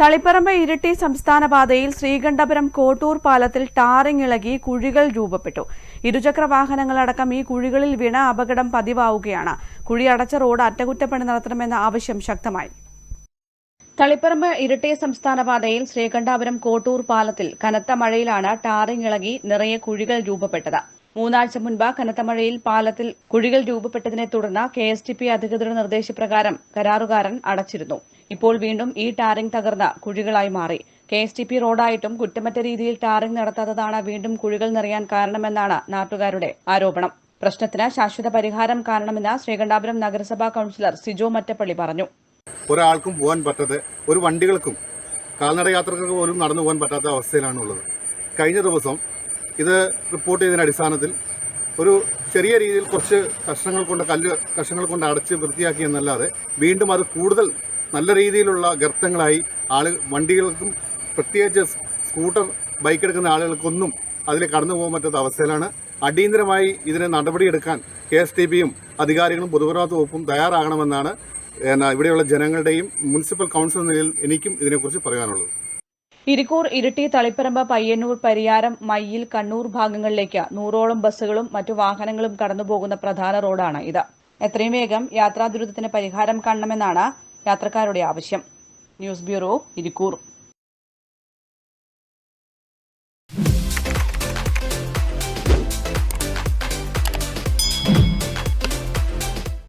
തളിപ്പറമ്പ് ഇരിട്ടി സംസ്ഥാന പാതയിൽ ശ്രീകണ്ഠപുരം കോട്ടൂർ പാലത്തിൽ ടാറിങ് ഇളകി കുഴികൾ രൂപപ്പെട്ടു. ഇരുചക്ര വാഹനങ്ങളടക്കം ഈ കുഴികളിൽ വീണ അപകടം പതിവാവുകയാണ്. കുഴി അടച്ച റോഡ് അറ്റകുറ്റപ്പണി നടത്തണമെന്ന ആവശ്യം ശക്തമായി. തളിപ്പറമ്പ് ഇരിട്ടി സംസ്ഥാന പാതയിൽ ശ്രീകണ്ഠാപുരം കോട്ടൂർ പാലത്തിൽ കനത്ത മഴയിലാണ് ടാറിങ് ഇളകി നിറയെ കുഴികൾ രൂപപ്പെട്ടത്. മൂന്നാഴ്ച മുൻപ് കനത്ത മഴയിൽ പാലത്തിൽ കുഴികൾ രൂപപ്പെട്ടതിനെ തുടർന്ന് കെ എസ് ടി പി അധികൃതരുടെ നിർദ്ദേശപ്രകാരം കരാറുകാരൻ അടച്ചിരുന്നു. ഇപ്പോൾ വീണ്ടും ഈ ടാറിംഗ് തകർന്ന് കുഴികളായി മാറി. കെ എസ് ടി പി റോഡായിട്ടും കുറ്റമറ്റ രീതിയിൽ ടാറിംഗ് നടത്താത്തതാണ് വീണ്ടും കുഴികൾ നിറയാൻ കാരണമെന്നാണ് നാട്ടുകാരുടെ ആരോപണം. പ്രശ്നത്തിന് ശാശ്വത പരിഹാരം കാരണമെന്ന് ശ്രീകണ്ഠാപുരം നഗരസഭാ കൌൺസിലർ സിജോ മറ്റപ്പള്ളി പറഞ്ഞു. ഒരാൾക്കും പോകാൻ പറ്റാതെ ഒരു വണ്ടികൾക്കും കാൽനട യാത്രകൾക്ക് പോലും നടന്നു പോകാൻ പറ്റാത്ത അവസ്ഥയിലാണുള്ളത്. കഴിഞ്ഞ ദിവസം ഇത് റിപ്പോർട്ട് ചെയ്തതിന്റെ അടിസ്ഥാനത്തിൽ ഒരു ചെറിയ രീതിയിൽ കുറച്ച് കഷ്ണങ്ങൾ കൊണ്ട് കല്ല് കഷ്ണങ്ങൾ കൊണ്ട് അടച്ച് വൃത്തിയാക്കി എന്നല്ലാതെ വീണ്ടും അത് കൂടുതൽ നല്ല രീതിയിലുള്ള ഗർത്തങ്ങളായി ആൾ വണ്ടികൾക്കും പ്രത്യേകിച്ച് സ്കൂട്ടർ ബൈക്ക് എടുക്കുന്ന ആളുകൾക്കൊന്നും അതിൽ കടന്നു പോകാൻ പറ്റാത്ത അവസ്ഥയിലാണ്. അടിയന്തരമായി ഇതിന് നടപടിയെടുക്കാൻ കെ എസ് ടി പിയും അധികാരികളും പൊതുമരാമത്ത് വകുപ്പും തയ്യാറാകണമെന്നാണ് ഇവിടെയുള്ള ജനങ്ങളുടെയും മുനിസിപ്പൽ കൗൺസിൽ നിലയിൽ എനിക്കും ഇതിനെക്കുറിച്ച് പറയാനുള്ളത്. ഇരിക്കൂർ ഇരിട്ടി തളിപ്പറമ്പ് പയ്യന്നൂർ പരിയാരം മയ്യിൽ കണ്ണൂർ ഭാഗങ്ങളിലേക്ക് നൂറോളം ബസ്സുകളും മറ്റു വാഹനങ്ങളും കടന്നുപോകുന്ന പ്രധാന റോഡാണ് ഇത്. എത്രയും വേഗം യാത്രാ ദുരിതത്തിന് പരിഹാരം കാണണമെന്നാണ് യാത്രക്കാരുടെ ആവശ്യം. News bureau Irikkur.